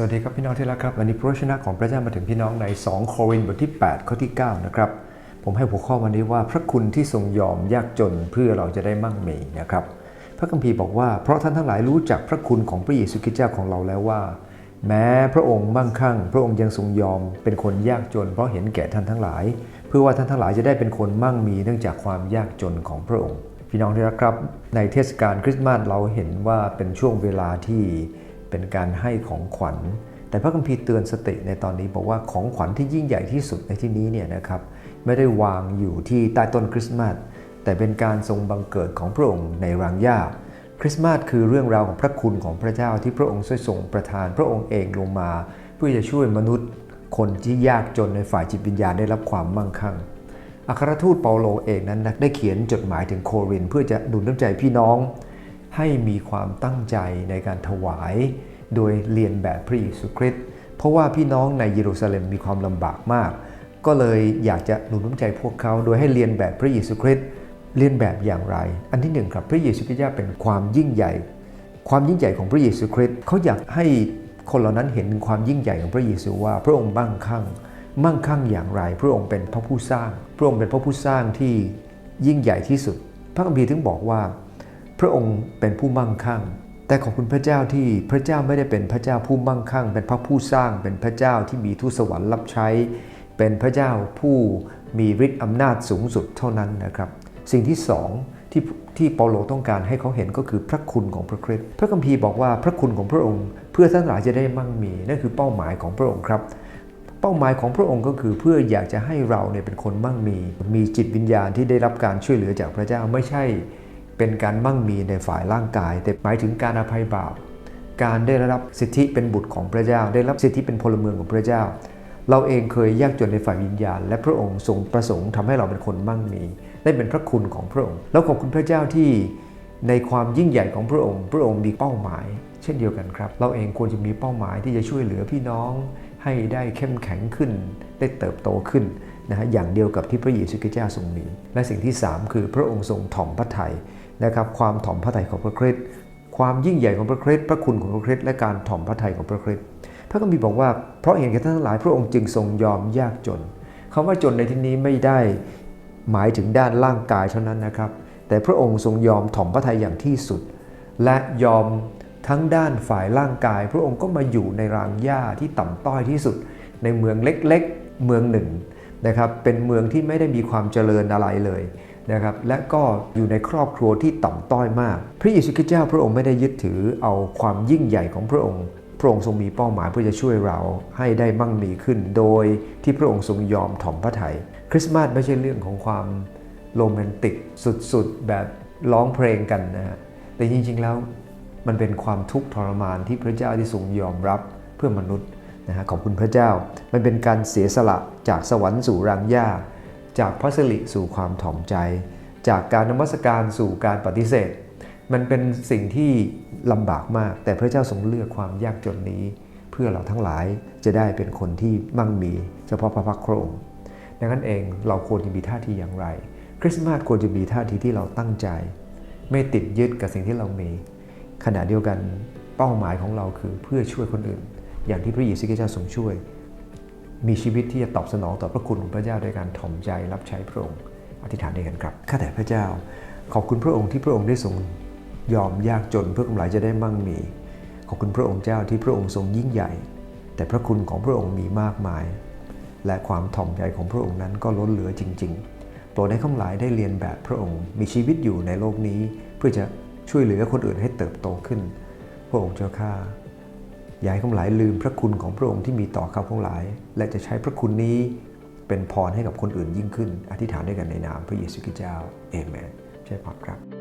สวัสดีครับพี่น้องที่รักครับวันนี้พระวจนะของพระเจ้ามาถึงพี่น้องใน 2 โครินธ์บทที่ 8 ข้อที่ 9 นะครับ ผมให้หัวข้อวันนี้ว่าพระคุณที่ทรงยอมยากจนเพื่อเราจะได้มั่งมีนะครับ พระคัมภีร์บอกว่าเพราะท่านทั้งหลายรู้จักพระคุณของพระเยซูคริสต์เจ้าของเราแล้วว่า แม้พระองค์มั่งคั่ง พระองค์ยังทรงยอมเป็นคนยากจน เพราะเห็นแก่ท่านทั้งหลาย เพื่อว่าท่านทั้งหลายจะได้เป็นคนมั่งมีเนื่องจากความยากจนของพระองค์ พี่น้องที่รักครับ ในเทศกาลคริสต์มาสเราเห็นว่าเป็นช่วงเวลาที่ เป็นการให้ของขวัญ แต่พระคัมภีร์เตือนสติในตอนนี้บอกว่าของขวัญที่ยิ่งใหญ่ที่สุดในที่นี้เนี่ยนะครับไม่ได้วางอยู่ที่ใต้ต้นคริสต์มาสแต่เป็นการทรงบังเกิดของพระองค์ในรางหญ้าคริสต์มาสคือเรื่องราวของพระคุณของพระเจ้าที่พระองค์ทรงทรงประทานพระองค์เองลงมา เพื่อจะช่วยมนุษย์ คนที่ยากจนในฝ่ายจิตวิญญาณได้รับความมั่งคั่งอัครทูตเปาโลเองนั้นได้เขียนจดหมายถึงโครินเพื่อจะหนุนน้ำใจพี่น้อง ให้มีความตั้งใจในการถวาย โดยเรียนแบบพระเยซูคริสต์เพราะว่าพี่น้องในเยรูซาเล็มมีความลำบากมาก ก็เลยอยากจะหนุนน้ำใจพวกเขาโดยให้เรียนแบบพระเยซูคริสต์เรียนแบบอย่างไร อันที่หนึ่งครับพระเยซูคริสต์เป็นความยิ่งใหญ่ ความยิ่งใหญ่ของพระเยซูคริสต์เขาอยากให้คนเหล่านั้นเห็นความยิ่งใหญ่ของพระเยซูว่า พระองค์มั่งคั่ง มั่งคั่งอย่างไร พระองค์เป็นพระผู้สร้าง พระองค์เป็นพระผู้สร้างที่ยิ่งใหญ่ที่สุด พระคัมภีร์ถึงบอกว่า พระองค์เป็นผู้มั่งคั่ง แต่ขอบคุณพระเจ้าที่พระเจ้าไม่ได้เป็นพระเจ้าผู้มั่งคั่ง เป็นพระผู้สร้าง เป็นพระเจ้าที่มีทูตสวรรค์รับใช้ เป็นพระเจ้าผู้มีฤทธิ์อำนาจสูงสุดเท่านั้นนะครับ สิ่งที่สองที่ที่เปาโลต้องการให้เขาเห็นก็คือพระคุณของพระคริสต์พระคัมภีร์บอกว่าพระคุณของพระองค์ เพื่อท่านหลายจะได้มั่งมีนั่นคือเป้าหมายของพระองค์ครับ เป้าหมายของพระองค์ก็คือเพื่ออยากจะให้เราเนี่ยเป็นคนมั่งมี มีจิตวิญญาณที่ได้รับการช่วยเหลือจากพระเจ้าไม่ใช่ เป็นการมั่งมีในฝ่ายร่างกาย แต่หมายถึงการอภัยบาป การได้รับสิทธิเป็นบุตรของพระเจ้า ได้รับสิทธิเป็นพลเมืองของพระเจ้า เราเองเคยยากจนในฝ่ายวิญญาณ และพระองค์ทรงประสงค์ทำให้เราเป็นคนมั่งมี ได้เป็นพระคุณของพระองค์ แล้วขอบคุณพระเจ้าที่ในความยิ่งใหญ่ของพระองค์ พระองค์มีเป้าหมาย เช่นเดียวกันครับ เราเองควรจะมีเป้าหมายที่จะช่วยเหลือพี่น้อง ให้ได้เข้มแข็งขึ้น ได้เติบโตขึ้นนะฮะอย่างเดียวกับที่พระเยซูคริสต์เจ้าทรงมี และสิ่งที่ 3 คือพระองค์ทรงถ่อมพระทัย นะครับความถ่อมพระทัยของพระคริสต์ความยิ่งใหญ่ของพระคริสต์พระคุณของพระคริสต์และการถ่อมพระทัยของพระคริสต์พระคัมภีร์บอกว่าเพราะเห็นแก่ท่านทั้งหลายพระองค์จึงทรงยอมยากจนคำว่าจนในที่นี้ไม่ได้หมายถึงด้านร่างกายเท่านั้นนะครับ แต่พระองค์ทรงยอมถ่อมพระทัยอย่างที่สุด และยอมทั้งด้านฝ่ายร่างกาย พระองค์ก็มาอยู่ในรางหญ้าที่ต่ำต้อยที่สุด ในเมืองเล็กๆเมืองหนึ่งนะครับเป็นเมืองที่ไม่ได้มีความเจริญอะไรเลย นะครับและก็อยู่ในครอบครัวที่ต่ำต้อยมาก พระเยซูคริสต์เจ้าพระองค์ไม่ได้ยึดถือเอาความยิ่งใหญ่ของพระองค์ พระองค์ทรงมีเป้าหมายเพื่อจะช่วยเราให้ได้มั่งมีขึ้น โดยที่พระองค์ทรงยอมถ่อมพระทัยคริสต์มาสไม่ใช่เรื่องของความโรแมนติกสุดๆ แบบร้องเพลงกันนะฮะแต่จริงๆแล้วมันเป็นความทุกข์ทรมานที่พระเจ้าที่ทรงยอมรับเพื่อมนุษย์นะฮะขอบคุณพระเจ้า มันเป็นการเสียสละจากสวรรค์สู่รังหญ้า จากพระสิริสู่ความถ่อมใจ จากการนมัสการสู่การปฏิเสธ มันเป็นสิ่งที่ลำบากมาก แต่พระเจ้าทรงเลือกความยากจนนี้ เพื่อเราทั้งหลายจะได้เป็นคนที่มั่งมี เฉพาะพระพักตร์พรงดังนั้นเองเราควรจะมีท่าทีอย่างไร คริสต์มาสควรจะมีท่าทีที่เราตั้งใจ ไม่ติดยึดกับสิ่งที่เรามีขณะเดียวกันเป้าหมายของเราคือเพื่อช่วยคนอื่น อย่างที่พระเยซูคริสต์เจ้าทรงช่วย มีชีวิตที่จะตอบสนองต่อพระคุณของพระเจ้าโดยการถ่อมใจรับใช้พระองค์อธิษฐานด้วยกันครับข้าแต่พระเจ้า ขอบคุณพระองค์ที่พระองค์ได้ทรงยอมยากจนเพื่อกำไรจะได้มั่งมี ขอบคุณพระองค์เจ้าที่พระองค์ทรงยิ่งใหญ่ แต่พระคุณของพระองค์มีมากมาย และความถ่อมใจของพระองค์นั้นก็ล้นเหลือจริง ๆ โปรดให้ข้าหลายได้เรียนแบบพระองค์ มีชีวิตอยู่ในโลกนี้ เพื่อจะช่วยเหลือคนอื่นให้เติบโตขึ้น พระองค์เจ้าข้า อย่าให้ข้าหลายลืมพระคุณของพระองค์ที่มีต่อข้าพงหลาย และจะใช้พระคุณนี้เป็นพรให้กับคนอื่นยิ่งขึ้น อธิษฐานด้วยกันในนามพระเยซูคริสต์เจ้าเอเมนใช่พรครับ